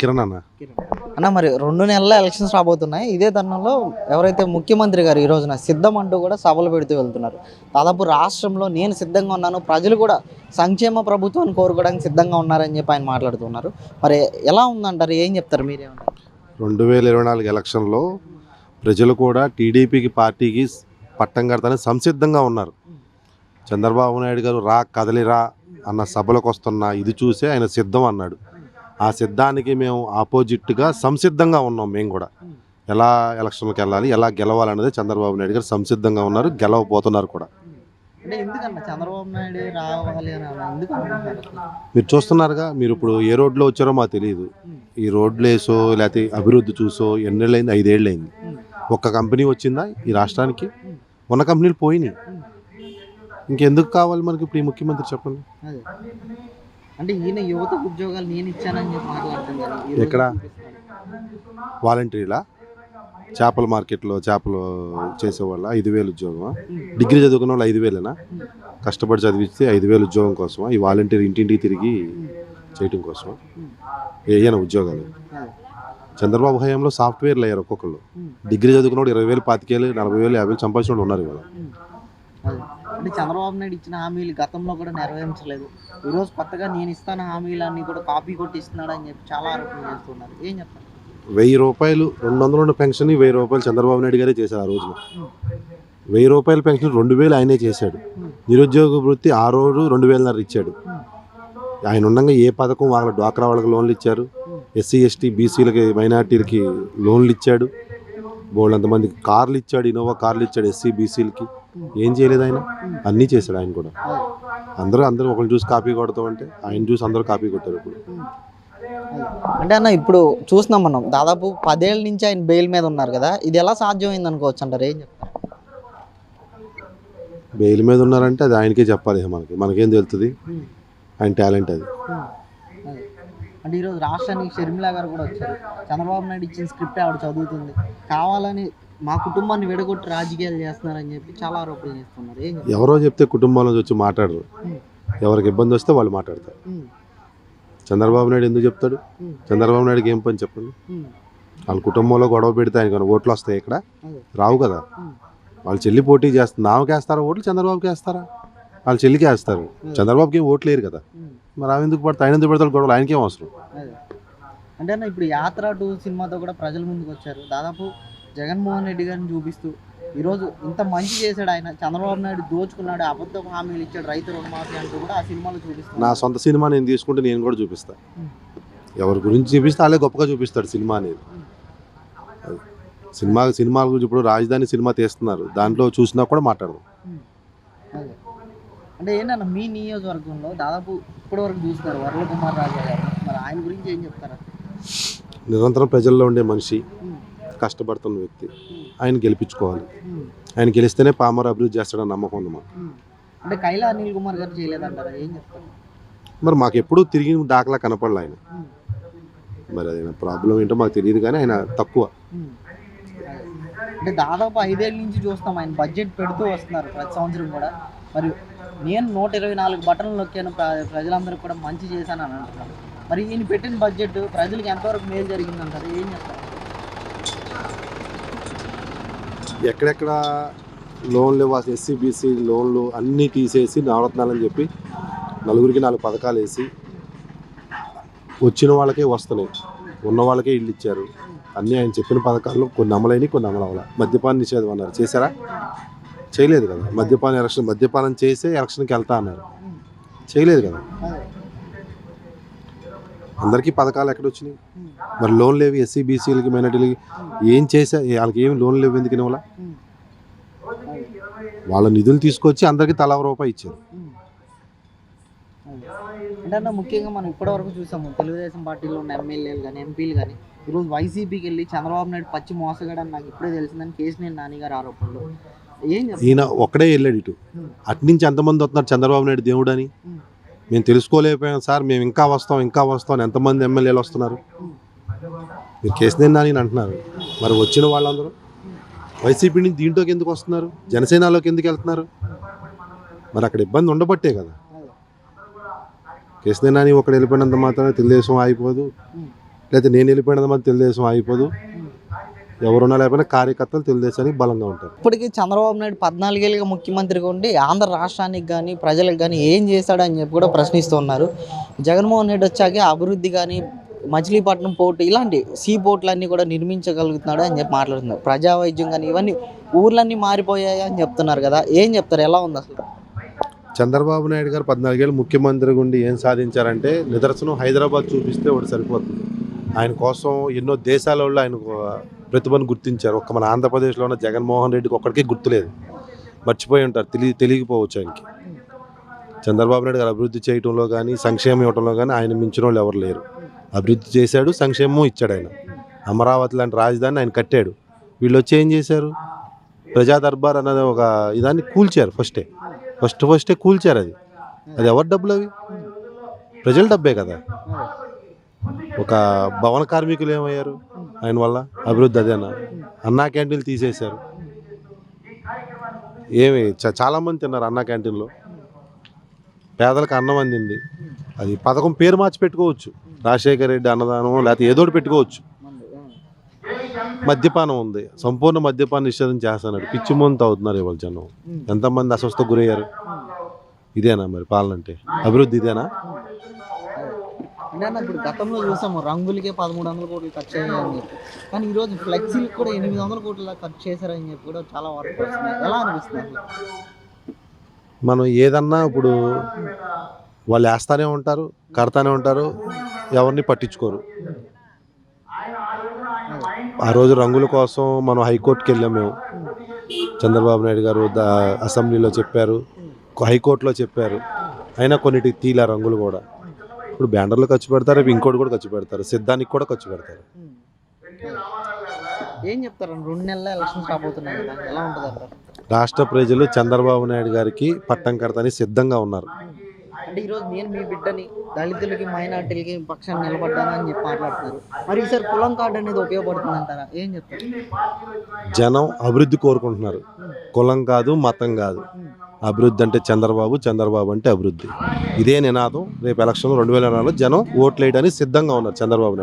కిరణ్ అన్న అన్న మరి రెండు నెలల ఎలక్షన్స్ రాబోతున్నాయి. ఇదే తరుణంలో ఎవరైతే ముఖ్యమంత్రి గారు ఈ రోజున సిద్ధం అంటూ కూడా సభలు పెడుతూ వెళ్తున్నారు. దాదాపు రాష్ట్రంలో నేను సిద్ధంగా ఉన్నాను. ప్రజలు కూడా సంక్షేమ ప్రభుత్వాన్ని కోరుకోవడానికి సిద్ధంగా ఉన్నారని చెప్పి ఆయన మాట్లాడుతున్నారు. మరి ఎలా ఉందంటారు? ఏం చెప్తారు మీరేమంటారు? రెండు వేల ఇరవై నాలుగు ఎలక్షన్లో ప్రజలు కూడా టీడీపీకి పార్టీకి పట్టం కడతానే సంసిద్ధంగా ఉన్నారు. చంద్రబాబు నాయుడు గారు రా కదలిరా అన్న సభలకు వస్తున్న ఇది చూసే ఆయన సిద్ధం అన్నాడు. ఆ సిద్ధానికి మేము ఆపోజిట్గా సంసిద్ధంగా ఉన్నాం మేము కూడా. ఎలా ఎలక్షన్కి వెళ్ళాలి ఎలా గెలవాలనేది చంద్రబాబు నాయుడు గారు సంసిద్ధంగా ఉన్నారు గెలవబోతున్నారు కూడా? మీరు చూస్తున్నారుగా మీరు ఇప్పుడు ఏ రోడ్లో వచ్చారో మాకు తెలియదు. ఈ రోడ్లు వేసో లేకపోతే అభివృద్ధి చూసో ఎన్నేళ్ళైంది? ఐదేళ్ళు అయింది ఒక్క కంపెనీ వచ్చిందా ఈ రాష్ట్రానికి? ఉన్న కంపెనీలు పోయినాయి. ఇంకెందుకు కావాలి మనకి ఇప్పుడు ఈ ముఖ్యమంత్రి చెప్పండి? అంటే ఈయన యువత ఉద్యోగాలు నేను ఇచ్చానని చెప్పి రోజు ఎక్కడ? వాలంటీర్లా? చేపల మార్కెట్లో చేపలు చేసేవాళ్ళ ఐదు వేలు ఉద్యోగమా? డిగ్రీ చదువుకున్న వాళ్ళు ఐదు వేలేనా? కష్టపడి చదివిస్తే ఐదు వేలు ఉద్యోగం కోసమా? ఈ వాలంటీర్ ఇంటింటికి తిరిగి చేయటం కోసమా? ఏయైనా ఉద్యోగాలు. చంద్రబాబు హయాంలో సాఫ్ట్వేర్లు అయ్యారు ఒక్కొక్కళ్ళు. డిగ్రీ చదువుకున్నవాడు ఇరవై వేలు పాతికేలు నలభై వేలు యాభై వేలు సంపాదించిన వాళ్ళు ఉన్నారు ఇవాళ. అంటే చంద్రబాబు నాయుడు ఇచ్చిన హామీలు గతంలో కూడా నెరవేర్చలేదు. ఈరోజు కొత్తగా నేను ఇస్తాను హామీలన్నీ కూడా కాపీ కొట్టి ఇస్తున్నాడు అని చెప్పి చాలా ఆరోపణ చేస్తున్నారు. ఏం చెప్తారు? వెయ్యి రూపాయలు రెండు వందల రెండు పెన్షన్ వెయ్యి రూపాయలు చంద్రబాబు నాయుడు గారే చేశారు ఆ రోజున. వెయ్యి రూపాయల పెన్షన్ రెండు వేలు ఆయనే చేశాడు. నిరుద్యోగ వృత్తి ఆ రోజు రెండు వేలన్నర ఇచ్చాడు. ఆయన ఉండగా ఏ పథకం వాళ్ళ డ్వాక్రా వాళ్ళకి లోన్లు ఇచ్చారు. ఎస్సీ ఎస్టీ బీసీలకి మైనార్టీలకి లోన్లు ఇచ్చాడు. బోల్డ్ అంతమందికి కార్లు ఇచ్చాడు ఇన్నోవా కార్లు ఇచ్చాడు ఎస్సీ బీసీలకి. ఏం చేయలేదు ఆయన? అన్నీ చేశాడు ఆయన కూడా. అందరూ అందరూ ఒకరిని చూసి కాపీ కొడతాం అంటే ఆయన చూసి అందరూ కాపీ కొట్టారు ఇప్పుడు. అంటే అన్న ఇప్పుడు చూస్తున్నాం మనం. దాదాపు పదేళ్ళ నుంచి ఆయన బెయిల్ మీద ఉన్నారు కదా. ఇది ఎలా సాధ్యమైంది అనుకోవచ్చు అంటారు? ఏం చెప్తారు? బెయిల్ మీద ఉన్నారంటే అది ఆయనకే చెప్పాలి మనకి. మనకేం తెలుస్తుంది ఆయన టాలెంట్ అదే. అంటే ఈరోజు రాష్ట్రానికి షర్మిలా గారు కూడా వచ్చారు చంద్రబాబు నాయుడు ఇచ్చిన స్క్రిప్ట్ ఆవిడ చదువుతుంది కావాలని మా కుటుంబాన్ని విడగొట్టి రాజకీయాలు చేస్తున్నారని చెప్పి చాలా ఆరోపణలు చేస్తున్నారు ఎవరో చెప్తే కుటుంబంలో వచ్చి మాట్లాడరు. ఎవరికి ఇబ్బంది వస్తే వాళ్ళు మాట్లాడతారు. చంద్రబాబు నాయుడు ఎందుకు చెప్తాడు. చంద్రబాబు నాయుడుకి ఏం పని చెప్పండి. వాళ్ళ కుటుంబంలో గొడవ పెడితే ఏమైనా ఓట్లు వస్తాయి ఇక్కడ. రావు కదా. వాళ్ళ చెల్లి పోటీ చేస్తుంది ఆమెకి వేస్తారా ఓట్లు చంద్రబాబుకి వేస్తారా వాళ్ళ చెల్లికి వేస్తారు. చంద్రబాబుకి ఏం ఓట్లు లేరు కదా. మరి ఆమె ఎందుకు పడతాయి ఆయన ఎందుకు పెడతాడు గొడవలు? ఆయనకేం అవసరం? అంటే అన్న ఇప్పుడు యాత్ర టూ సినిమాతో కూడా ప్రజల ముందుకు వచ్చారు. దాదాపు జగన్మోహన్ రెడ్డి గారిని చూపిస్తూ ఈరోజు ఇంత మంచి చేశాడు ఆయన. చంద్రబాబు నాయుడు దోచుకున్నాడు అబద్ధపు హామీలు ఇచ్చాడు రైతు రుణమాఫీ అంటూ కూడా ఆ సినిమాలో నా చూపిస్తున్నారు సొంత సినిమా నేను తీసుకుంటే నేను కూడా చూపిస్తా. ఉమ్. ఎవరి గురించి చూపిస్తే వాళ్ళే గొప్పగా చూపిస్తాడు సినిమా అనేది. సినిమా సినిమాల గురించి ఇప్పుడు రాజధాని సినిమా తీస్తున్నారు. దాంట్లో చూసినా కూడా మాట్లాడదాం అంటే ఏంటన్న మీ నియోజకవర్గంలో దాదాపు ఇప్పటి వరకు చూస్తున్నారు వరల కుమార్ రాజా గారు మరి ఆయన గురించి ఏం చెప్తారా నిరంతరం ప్రజల్లో ఉండే మనిషి. కష్టపడుతున్న వ్యక్తి. ఆయన గెలిపించుకోవాలి. ఆయన గెలిస్తేనే పామర్ అభివృద్ధి చేస్తాడని నమ్మకం ఉంది మాకు. అంటే కైలా అనిల్ కుమార్ గారు చేయలేదంటారా ఏం చెప్తారు మరి మాకు ఎప్పుడూ తిరిగి దాఖలా కనపడలే ఆయన. మరి అది ప్రాబ్లం ఏంటో మాకు తెలియదు కానీ ఆయన తక్కువ. అంటే దాదాపు ఐదేళ్ళ నుంచి చూస్తాం ఆయన బడ్జెట్ పెడుతూ వస్తున్నారు ప్రతి సంవత్సరం కూడా మరి నేను నూట ఇరవై నాలుగు బటన్లు నొక్కాను. ప్రజలందరికీ కూడా మంచి చేశాను అని అంటున్నాను మరి ఈయన పెట్టిన బడ్జెట్ ప్రజలకు ఎంతవరకు మేలు జరిగిందంటారు ఏం చెప్తారు? ఎక్కడెక్కడ లోన్లు ఇవ్వాల్సిన ఎస్సీ బీసీ లోన్లు అన్నీ తీసేసి నవరత్నాలని చెప్పి నలుగురికి నాలుగు పథకాలు వేసి వచ్చిన వాళ్ళకే వస్తున్నాయి. ఉన్న వాళ్ళకే ఇల్లు ఇచ్చారు. అన్నీ ఆయన చెప్పిన పథకాల్లో కొన్ని అమలైనవి కొన్ని అమలవల మద్యపాన నిషేధం అన్నారు. చేశారా? చేయలేదు కదా. మద్యపాన ఎలక్షన్ మద్యపానం చేసే ఎలక్షన్కి వెళ్తా అన్నారు. చేయలేదు కదా. అందరికీ పథకాలు ఎక్కడ వచ్చినాయి? మరి లోన్లు లేవి ఎస్సీ బీసీలకి మైనార్టీలకి. ఏం చేసా? వాళ్ళకి ఏమి లోన్లు లేవు ఎందుకు ఇవ్వాల? వాళ్ళ నిధులు తీసుకొచ్చి అందరికీ తలా రూపాయి ఇచ్చారు. అంటే అన్న ముఖ్యంగా మనం ఇప్పటివరకు చూసాము తెలుగుదేశం పార్టీలో ఉన్న ఎమ్మెల్యేలు కానీ ఎంపీలు కానీ ఈరోజు వైసీపీకి వెళ్ళి చంద్రబాబు నాయుడు పచ్చి మోసగాడని నాకు ఇప్పుడే తెలిసిందని కేసీనేని నాని గారు ఆరోపణలు. ఈయన ఒక్కడే వెళ్ళాడు ఇటు. అట్నుంచి ఎంతమంది వస్తున్నారు చంద్రబాబు నాయుడు దేవుడు అని మేము తెలుసుకోలేకపోయాం సార్ మేము ఇంకా వస్తాం ఇంకా వస్తాం అని ఎంతమంది ఎమ్మెల్యేలు వస్తున్నారు? మీరు కేసీనేని నాని అంటున్నారు. మరి వచ్చిన వాళ్ళందరూ? వైసీపీ నుంచి దీంట్లోకి ఎందుకు వస్తున్నారు? జనసేనలోకి ఎందుకు వెళ్తున్నారు? మరి అక్కడ ఇబ్బంది ఉండబట్టే కదా. అదే. కేసీఆర్ నాని ఒకడు వెళ్ళిపోయినంత మాత్రమే తెలుగుదేశం ఆగిపోదు. లేకపోతే నేను వెళ్ళిపోయినంత మాత్రం తెలుగుదేశం ఆగిపోదు. ఎవరున్నా లేకపోయినా కార్యకర్తలు తెలుగుదేశానికి బలంగా ఉంటారు. ఇప్పటికీ చంద్రబాబు నాయుడు పద్నాలుగేళ్ళుగా ముఖ్యమంత్రిగా ఉండి ఆంధ్ర రాష్ట్రానికి కానీ ప్రజలకు కానీ ఏం చేశాడని చెప్పి కూడా ప్రశ్నిస్తూ ఉన్నారు. జగన్మోహన్ రెడ్డి వచ్చాకే అభివృద్ధి కానీ మచిలీపట్నం పోర్టు ఇలాంటి సీ పోర్టులన్నీ కూడా నిర్మించగలుగుతున్నాడు అని చెప్పి మాట్లాడుతున్నారు. ప్రజా వైద్యం కానీ ఇవన్నీ ఊర్లన్నీ మారిపోయాయి అని చెప్తున్నారు కదా. ఏం చెప్తారు? ఎలా ఉంది అసలు? చంద్రబాబు నాయుడు గారు పద్నాలుగేళ్ళు ముఖ్యమంత్రిగా ఉండి ఏం సాధించారంటే నిదర్శనం హైదరాబాద్ చూపిస్తే ఒకటి సరిపోతుంది. ఆయన కోసం ఎన్నో దేశాల వాళ్ళు ఆయన ప్రతిభను గుర్తించారు. ఒక్క మన ఆంధ్రప్రదేశ్లో ఉన్న జగన్మోహన్ రెడ్డికి ఒక్కడికి గుర్తులేదు. మర్చిపోయి ఉంటారు. తెలియ తెలియకపోవచ్చు ఆయనకి. చంద్రబాబు నాయుడు గారు అభివృద్ధి చేయడంలో కానీ సంక్షేమం ఇవ్వడంలో కానీ ఆయన మించిన వాళ్ళు ఎవరు లేరు. అభివృద్ధి చేశాడు సంక్షేమం ఇచ్చాడు ఆయన. అమరావతి లాంటి రాజధాని ఆయన కట్టాడు. వీళ్ళు వచ్చి ఏం చేశారు? ప్రజా దర్బార్ అన్నది ఒక ఇదాన్ని కూల్చారు ఫస్టే. ఫస్ట్ ఫస్టే కూల్చారు అది. అది ఎవరి డబ్బులు అవి? ప్రజల డబ్బే కదా. ఒక భవన కార్మికులు ఏమయ్యారు? ఆయన వల్ల అభివృద్ధి అదేనా అన్నా. క్యాంటీన్లు తీసేశారు. ఏమి చ- తిన్నారు అన్నా క్యాంటీన్లో. పేదలకు అన్నం అందింది. అది పథకం పేరు మార్చి పెట్టుకోవచ్చు. రాజశేఖర రెడ్డి అన్నదానం లేకపోతే ఏదోటి పెట్టుకోవచ్చు. మద్యపానం ఉంది. సంపూర్ణ మద్యపాన నిషేధం చేస్తున్నాడు పిచ్చి మంత అవుతున్నారు ఇవాళ జనం. ఎంతమంది అస్వస్థ గురయ్యారు? ఇదేనా మరి పాలన అంటే? అభివృద్ధి ఇదేనా? అంటే ఇప్పుడు గతంలో చూసాము రంగులకే పదమూడు వందల కోట్లు ఖర్చు అయ్యాయని చెప్పి. కానీ ఈరోజు ఫ్లెక్సీలకు కూడా ఎనిమిది వందల కోట్ల ఖర్చు చేశారని చెప్పి కూడా చాలా వరకు వస్తున్నాయి. ఎలా అనిపిస్తుంది మనం ఏదన్నా ఇప్పుడు వాళ్ళు వేస్తానే ఉంటారు కడతానే ఉంటారు ఎవరిని పట్టించుకోరు. ఆ రోజు రంగుల కోసం మనం హైకోర్టుకి వెళ్ళాం మేము. చంద్రబాబు నాయుడు గారు అసెంబ్లీలో చెప్పారు హైకోర్టులో చెప్పారు. అయినా కొన్నిటికి తీలా రంగులు కూడా. ఇప్పుడు బ్యానర్లు ఖర్చు పెడతారు రేపు ఇంకోటి కూడా ఖర్చు పెడతారు. సిద్ధానికి కూడా ఖర్చు పెడతారు. ఏం చెప్తారు? రెండు నెలల ఎలక్షన్ స్టాప్ అవుతున్నాయి కదా ఎలా ఉంటుంది అంటారు? రాష్ట్ర ప్రజలు చంద్రబాబు నాయుడు గారికి పట్టం కడతాని సిద్ధంగా ఉన్నారు. అంటే ఈరోజు నేను మీ బిడ్డని దళితులకి మైనార్టీలకి పక్షాన్ని నిలబడ్డాను అని చెప్పి మాట్లాడుతున్నారు. మరి ఈసారి కులం కార్డు అనేది ఉపయోగపడుతుంది అంటారా? ఏం చెప్తారు? జనం అభివృద్ధి కోరుకుంటున్నారు. కులం కాదు మతం కాదు. అభివృద్ధి అంటే చంద్రబాబు చంద్రబాబు అంటే అభివృద్ధి. ఇదే నినాదం. రేపు ఎలక్షన్ రెండు వేల నాలుగులో జనం ఓట్లు వేయడానికి సిద్ధంగా ఉన్నారు చంద్రబాబు నాయుడు.